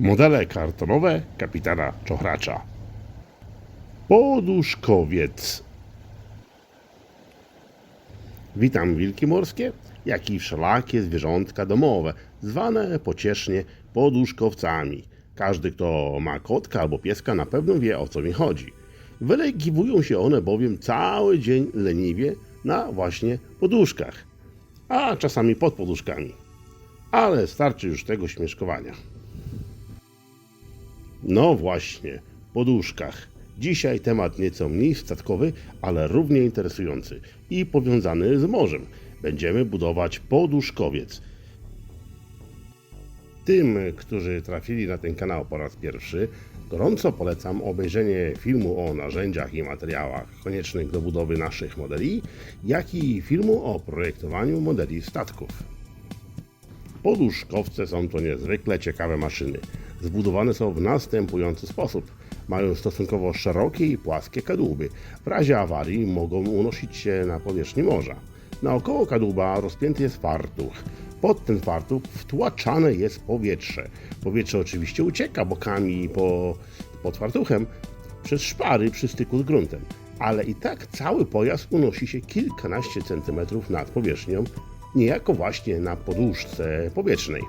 Modele kartonowe kapitana Czochracza. Poduszkowiec. Witam wilki morskie, jak i wszelakie zwierzątka domowe, zwane pociesznie poduszkowcami. Każdy, kto ma kotka albo pieska, na pewno wie o co mi chodzi. Wylegiwują się one bowiem cały dzień leniwie na właśnie poduszkach, a czasami pod poduszkami. Ale starczy już tego śmieszkowania. No właśnie, poduszkach. Dzisiaj temat nieco mniej statkowy, ale równie interesujący i powiązany z morzem. Będziemy budować poduszkowiec. Tym, którzy trafili na ten kanał po raz pierwszy, gorąco polecam obejrzenie filmu o narzędziach i materiałach koniecznych do budowy naszych modeli, jak i filmu o projektowaniu modeli statków. Poduszkowce są to niezwykle ciekawe maszyny. Zbudowane są w następujący sposób. Mają stosunkowo szerokie i płaskie kadłuby. W razie awarii mogą unosić się na powierzchni morza. Naokoło kadłuba rozpięty jest fartuch. Pod ten fartuch wtłaczane jest powietrze. Powietrze oczywiście ucieka bokami po, pod fartuchem przez szpary przy styku z gruntem. Ale i tak cały pojazd unosi się kilkanaście centymetrów nad powierzchnią niejako właśnie na poduszce powietrznej.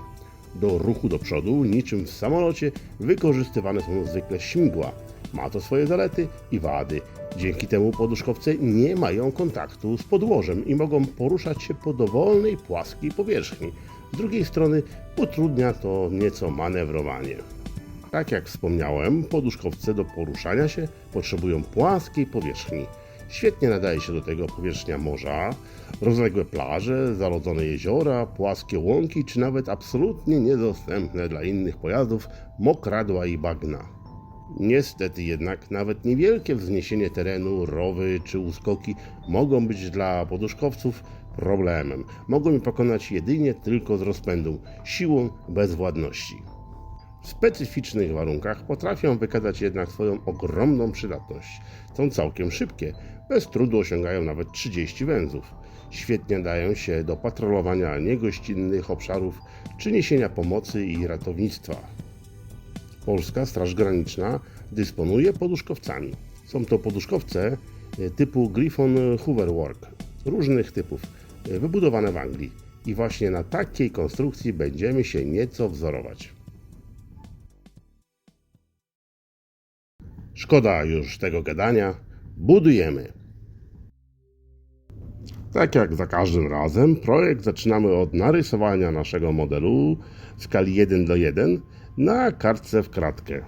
Do ruchu do przodu, niczym w samolocie, wykorzystywane są zwykle śmigła. Ma to swoje zalety i wady. Dzięki temu poduszkowce nie mają kontaktu z podłożem i mogą poruszać się po dowolnej, płaskiej powierzchni. Z drugiej strony utrudnia to nieco manewrowanie. Tak jak wspomniałem, poduszkowce do poruszania się potrzebują płaskiej powierzchni. Świetnie nadaje się do tego powierzchnia morza, rozległe plaże, zarodzone jeziora, płaskie łąki, czy nawet absolutnie niedostępne dla innych pojazdów mokradła i bagna. Niestety jednak nawet niewielkie wzniesienie terenu, rowy czy uskoki mogą być dla poduszkowców problemem. Mogą je pokonać jedynie tylko z rozpędu, siłą bezwładności. Specyficznych warunkach potrafią wykazać jednak swoją ogromną przydatność. Są całkiem szybkie, bez trudu osiągają nawet 30 węzłów. Świetnie dają się do patrolowania niegościnnych obszarów czy niesienia pomocy i ratownictwa. Polska Straż Graniczna dysponuje poduszkowcami. Są to poduszkowce e, typu Griffon Hoverwork, różnych typów, e, wybudowane w Anglii. I właśnie na takiej konstrukcji będziemy się nieco wzorować. Szkoda już tego gadania. Budujemy. Tak jak za każdym razem, projekt zaczynamy od narysowania naszego modelu w skali 1 do 1 na kartce w kratkę.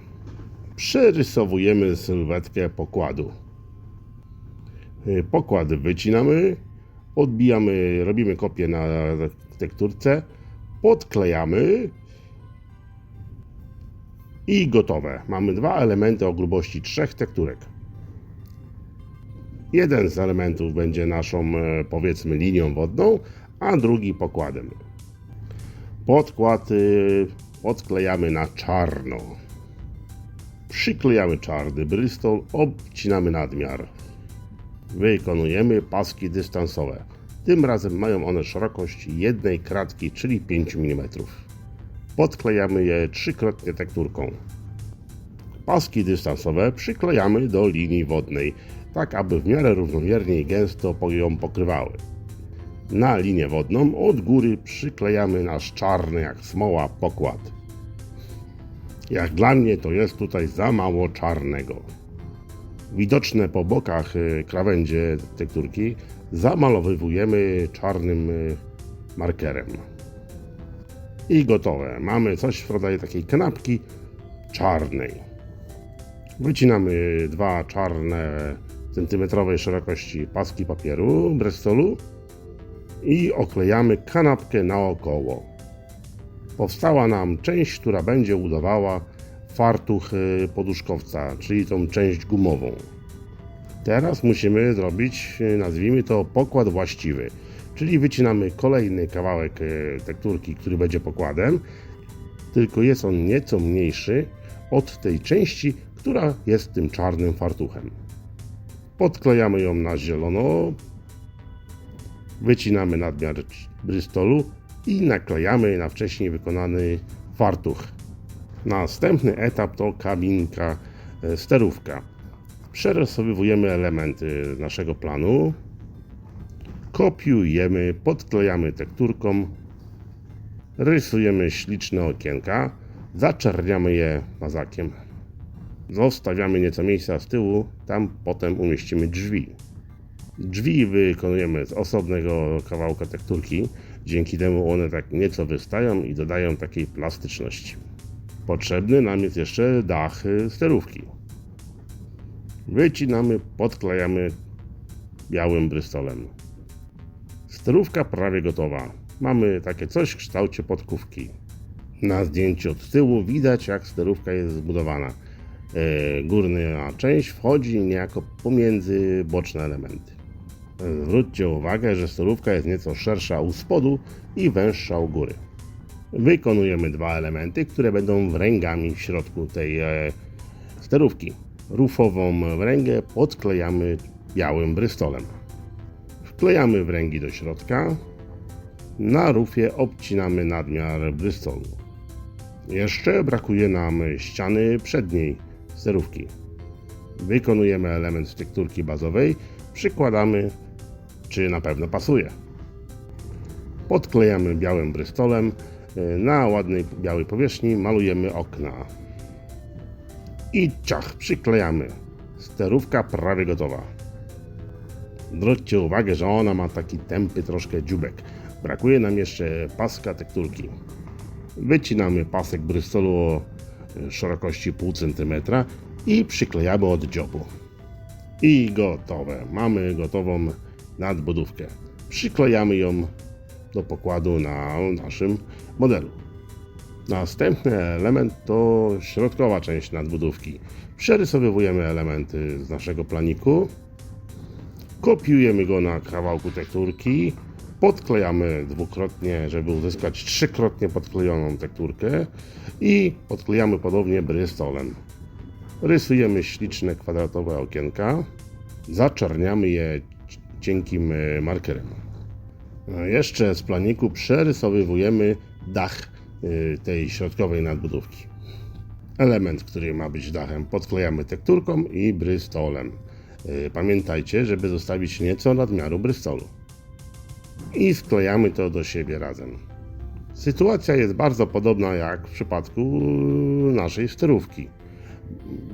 Przerysowujemy sylwetkę pokładu. Pokład wycinamy, odbijamy, robimy kopię na tekturce, podklejamy i gotowe. Mamy dwa elementy o grubości trzech tekturek. Jeden z elementów będzie naszą, e, powiedzmy, linią wodną, a drugi pokładem. Podkład y, podklejamy na czarno. Przyklejamy czarny brystol, obcinamy nadmiar. Wykonujemy paski dystansowe. Tym razem mają one szerokość jednej kratki, czyli 5 mm. Podklejamy je trzykrotnie tekturką. Paski dystansowe przyklejamy do linii wodnej, tak aby w miarę równomiernie i gęsto ją pokrywały. Na linię wodną od góry przyklejamy nasz czarny jak smoła pokład. Jak dla mnie to jest tutaj za mało czarnego. Widoczne po bokach y, krawędzie tekturki zamalowywujemy czarnym y, markerem. I gotowe. Mamy coś w rodzaju takiej kanapki czarnej. Wycinamy dwa czarne centymetrowej szerokości paski papieru brestolu i oklejamy kanapkę naokoło. Powstała nam część, która będzie udawała fartuch y, poduszkowca, czyli tą część gumową. Teraz musimy zrobić, y, nazwijmy to, pokład właściwy. Czyli wycinamy kolejny kawałek y, tekturki, który będzie pokładem, tylko jest on nieco mniejszy od tej części, która jest tym czarnym fartuchem. Podklejamy ją na zielono, wycinamy nadmiar brystolu i naklejamy na wcześniej wykonany fartuch. Następny etap to kabinka e, sterówka. Przerysowujemy elementy naszego planu, kopiujemy, podklejamy tekturką, rysujemy śliczne okienka, zaczerniamy je mazakiem. Zostawiamy nieco miejsca z tyłu, tam potem umieścimy drzwi. Drzwi wykonujemy z osobnego kawałka tekturki, dzięki temu one tak nieco wystają i dodają takiej plastyczności. Potrzebny nam jest jeszcze dach sterówki. Wycinamy, podklejamy białym brystolem. Sterówka prawie gotowa. Mamy takie coś w kształcie podkówki. Na zdjęciu od tyłu widać jak sterówka jest zbudowana. E, Górna część wchodzi niejako pomiędzy boczne elementy. Zwróćcie uwagę, że sterówka jest nieco szersza u spodu i węższa u góry. Wykonujemy dwa elementy, które będą wręgami w środku tej e, sterówki. Rufową wręgę podklejamy białym brystolem. Wklejamy wręgi do środka. Na rufie obcinamy nadmiar brystolu. Jeszcze brakuje nam ściany przedniej sterówki. Wykonujemy element tekturki bazowej, przykładamy, czy na pewno pasuje. Podklejamy białym brystolem. Na ładnej białej powierzchni malujemy okna. I ciach, przyklejamy. Sterówka prawie gotowa. Zwróćcie uwagę, że ona ma taki tępy troszkę dziubek. Brakuje nam jeszcze paska tekturki. Wycinamy pasek brystolu o szerokości 0,5 cm i przyklejamy od dziobu. I gotowe. Mamy gotową nadbudówkę. Przyklejamy ją do pokładu na naszym modelu. Następny element to środkowa część nadbudówki. Przerysowujemy elementy z naszego planiku, kopiujemy go na kawałku tekturki, podklejamy dwukrotnie, żeby uzyskać trzykrotnie podklejoną tekturkę i podklejamy ponownie brystolem. Rysujemy śliczne kwadratowe okienka, zaczerniamy je cienkim e, markerem. No, Jeszcze z planiku przerysowujemy dach y, tej środkowej nadbudówki. Element, który ma być dachem, podklejamy tekturką i brystolem. Y, Pamiętajcie, żeby zostawić nieco nadmiaru brystolu. I sklejamy to do siebie razem. Sytuacja jest bardzo podobna jak w przypadku y, naszej sterówki.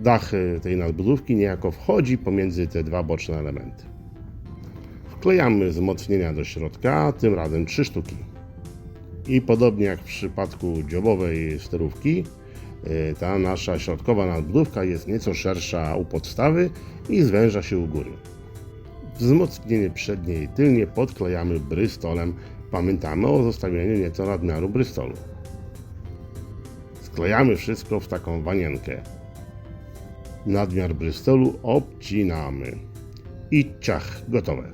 Dach y, tej nadbudówki niejako wchodzi pomiędzy te dwa boczne elementy. Wklejamy wzmocnienia do środka, tym razem 3 sztuki. I podobnie jak w przypadku dziobowej sterówki, ta nasza środkowa nadbudówka jest nieco szersza u podstawy i zwęża się u góry. Wzmocnienie przednie i tylnie podklejamy brystolem. Pamiętamy o zostawieniu nieco nadmiaru brystolu. Sklejamy wszystko w taką wanienkę. Nadmiar brystolu obcinamy. I ciach, gotowe.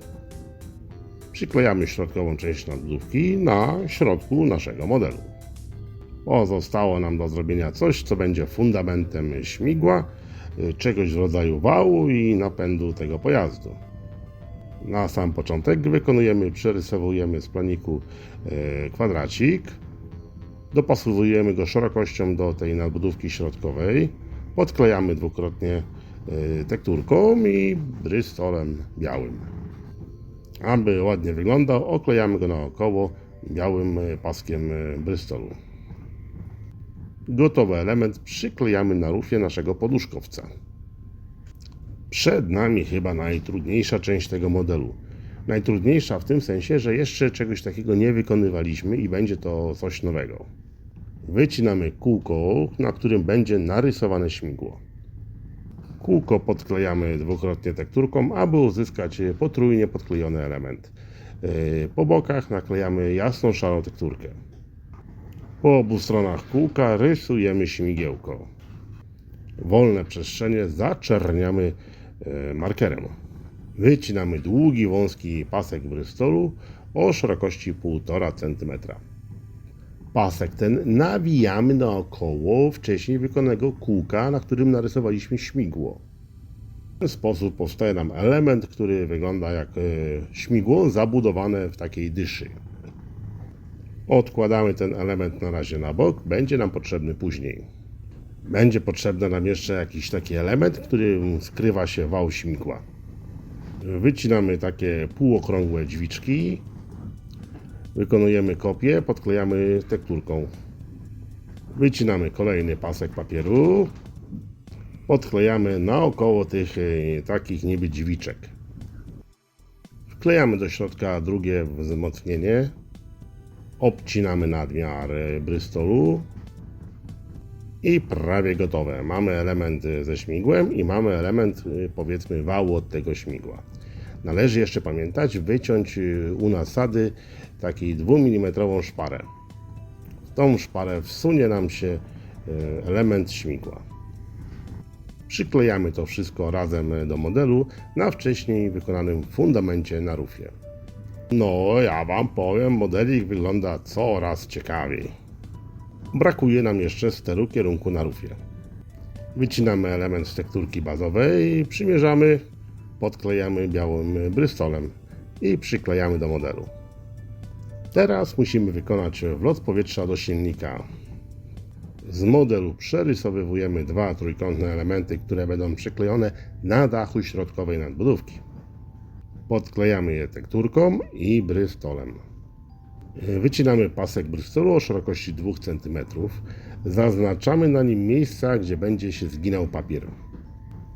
Przyklejamy środkową część nadbudówki na środku naszego modelu. Pozostało nam do zrobienia coś, co będzie fundamentem śmigła, y, czegoś w rodzaju wału i napędu tego pojazdu. Na sam początek wykonujemy, przerysowujemy z planiku e, kwadracik, dopasowujemy go szerokością do tej nadbudówki środkowej, podklejamy dwukrotnie e, tekturką i brystolem białym. Aby ładnie wyglądał, oklejamy go naokoło białym paskiem brystolu. Gotowy element przyklejamy na rufie naszego poduszkowca. Przed nami chyba najtrudniejsza część tego modelu. Najtrudniejsza w tym sensie, że jeszcze czegoś takiego nie wykonywaliśmy i będzie to coś nowego. Wycinamy kółko, na którym będzie narysowane śmigło. Kółko podklejamy dwukrotnie tekturką, aby uzyskać potrójnie podklejony element. Yy, Po bokach naklejamy jasną szarą tekturkę. Po obu stronach kółka rysujemy śmigiełko. Wolne przestrzenie zaczerniamy e, markerem. Wycinamy długi, wąski pasek brystolu o szerokości 1,5 cm. Pasek ten nawijamy naokoło wcześniej wykonanego kółka, na którym narysowaliśmy śmigło. W ten sposób powstaje nam element, który wygląda jak e, śmigło zabudowane w takiej dyszy. Odkładamy ten element na razie na bok, będzie nam potrzebny później. Będzie potrzebny nam jeszcze jakiś taki element, który skrywa się wał śmigła. Wycinamy takie półokrągłe dźwiczki, wykonujemy kopię, podklejamy tekturką. Wycinamy kolejny pasek papieru, podklejamy naokoło tych e, takich niby dźwiczek. Wklejamy do środka drugie wzmocnienie, obcinamy nadmiar brystolu i prawie gotowe. Mamy element ze śmigłem i mamy element e, powiedzmy wału od tego śmigła. Należy jeszcze pamiętać wyciąć e, u nasady takiej 2 mm szparę. W tą szparę wsunie nam się e, element śmigła. Przyklejamy to wszystko razem do modelu na wcześniej wykonanym fundamencie na rufie. No, ja Wam powiem, modelik wygląda coraz ciekawiej. Brakuje nam jeszcze steru kierunku na rufie. Wycinamy element z tekturki bazowej, przymierzamy, podklejamy białym brystolem i przyklejamy do modelu. Teraz musimy wykonać wlot powietrza do silnika. Z modelu przerysowywujemy dwa trójkątne elementy, które będą przyklejone na dachu środkowej nadbudówki. Podklejamy je tekturką i brystolem. Wycinamy pasek brystolu o szerokości 2 cm. Zaznaczamy na nim miejsca, gdzie będzie się zginał papier.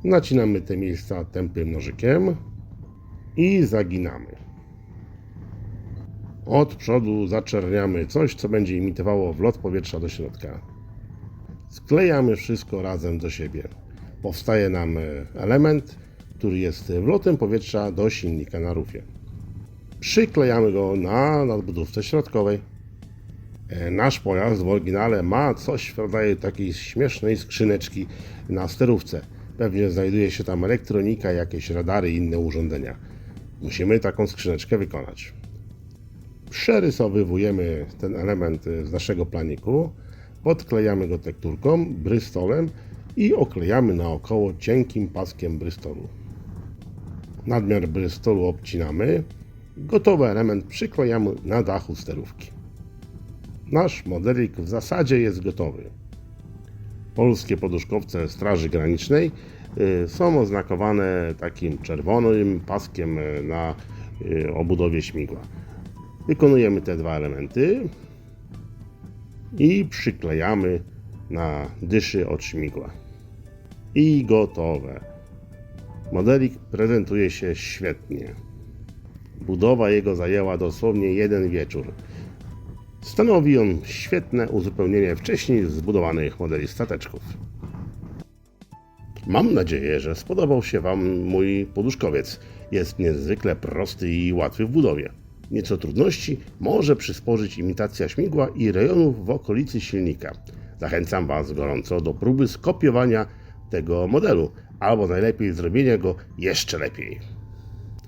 Nacinamy te miejsca tępym nożykiem i zaginamy. Od przodu zaczerniamy coś, co będzie imitowało wlot powietrza do środka. Sklejamy wszystko razem do siebie. Powstaje nam e, element, który jest wlotem powietrza do silnika na rufie. Przyklejamy go na nadbudówce środkowej. E, Nasz pojazd w oryginale ma coś w rodzaju takiej śmiesznej skrzyneczki na sterówce. Pewnie znajduje się tam elektronika, jakieś radary i inne urządzenia. Musimy taką skrzyneczkę wykonać. Przerysowywujemy ten element z naszego planiku, podklejamy go tekturką, brystolem i oklejamy naokoło cienkim paskiem brystolu. Nadmiar brystolu obcinamy, gotowy element przyklejamy na dachu sterówki. Nasz modelik w zasadzie jest gotowy. Polskie poduszkowce Straży Granicznej y, są oznakowane takim czerwonym paskiem y, na y, obudowie śmigła. Wykonujemy te dwa elementy i przyklejamy na dyszy od śmigła. I gotowe. Modelik prezentuje się świetnie. Budowa jego zajęła dosłownie jeden wieczór. Stanowi on świetne uzupełnienie wcześniej zbudowanych modeli stateczków. Mam nadzieję, że spodobał się Wam mój poduszkowiec. Jest niezwykle prosty i łatwy w budowie. Nieco trudności może przysporzyć imitacja śmigła i rejonów w okolicy silnika. Zachęcam Was gorąco do próby skopiowania tego modelu, albo najlepiej zrobienia go jeszcze lepiej.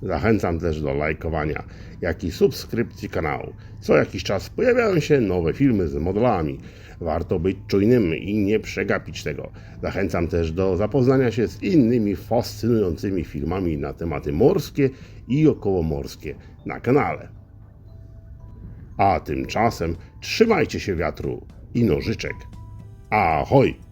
Zachęcam też do lajkowania, jak i subskrypcji kanału. Co jakiś czas pojawiają się nowe filmy z modelami. Warto być czujnym i nie przegapić tego. Zachęcam też do zapoznania się z innymi fascynującymi filmami na tematy morskie i okołomorskie na kanale. A tymczasem trzymajcie się wiatru i nożyczek. Ahoj!